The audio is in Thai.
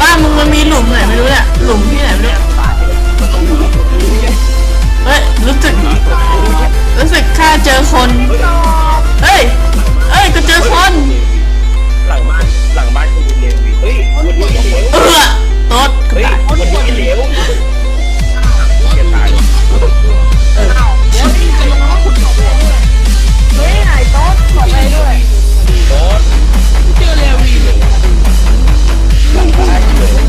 บ้านมึงมันมีหลุมไหนไม่รู้เนี่ยหลุมที่ไหนไม่รู้เฮ้ยรู้สึกรู้สึกข้าเจอคนเฮ้ยเฮ้ยก็เจอคนหลังบ้านหลังบ้านคุณเลี้ยงเฮ้ยวันงเหลวเออตดเฮ้ยวันนเหลตายเฮ้ยไหนตดขอไปด้วยตดเจอเลวี active.